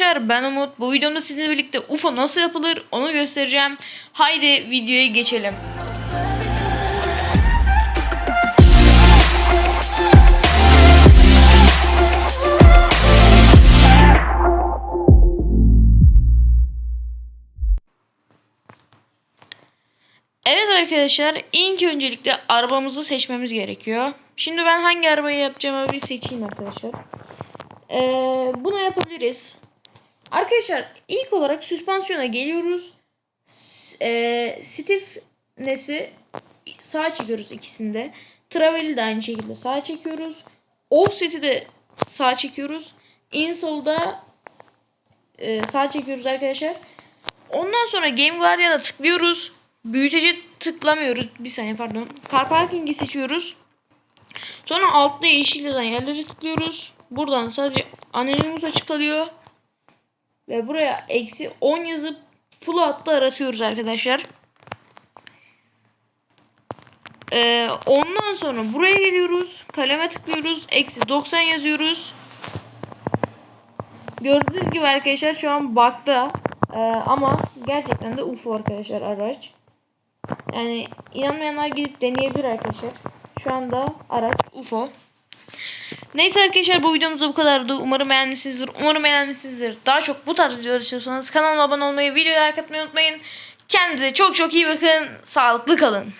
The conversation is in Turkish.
arkadaşlar ben Umut. Bu videomda sizinle birlikte UFO nasıl yapılır onu göstereceğim. Haydi videoya geçelim. Evet arkadaşlar ilk öncelikle arabamızı seçmemiz gerekiyor. Şimdi ben hangi arabayı yapacağımı bir seçeyim arkadaşlar. Ee, bunu yapabiliriz. Arkadaşlar ilk olarak süspansiyona geliyoruz. S- e, stiffness'i sağa çekiyoruz ikisinde. Travel'i de aynı şekilde sağa çekiyoruz. Offset'i de sağa çekiyoruz. Insole'da e, sağa çekiyoruz arkadaşlar. Ondan sonra Game Guardian'a tıklıyoruz. Büyüteci tıklamıyoruz. Bir saniye pardon. Car Parking'i seçiyoruz. Sonra altta yeşil yazan yerleri tıklıyoruz. Buradan sadece anonimuz açık kalıyor. Ve buraya eksi 10 yazıp full hatta aratıyoruz arkadaşlar. Ee, ondan sonra buraya geliyoruz. Kaleme tıklıyoruz. Eksi 90 yazıyoruz. Gördüğünüz gibi arkadaşlar şu an bug'da. Ee, ama gerçekten de UFO arkadaşlar araç. Yani inanmayanlar gidip deneyebilir arkadaşlar. Şu anda araç UFO. Neyse arkadaşlar bu videomuz bu kadardı. Umarım beğenmişsinizdir. Umarım beğenmişsinizdir. Daha çok bu tarz videolar istiyorsanız kanalıma abone olmayı, videoya like atmayı unutmayın. Kendinize çok çok iyi bakın. Sağlıklı kalın.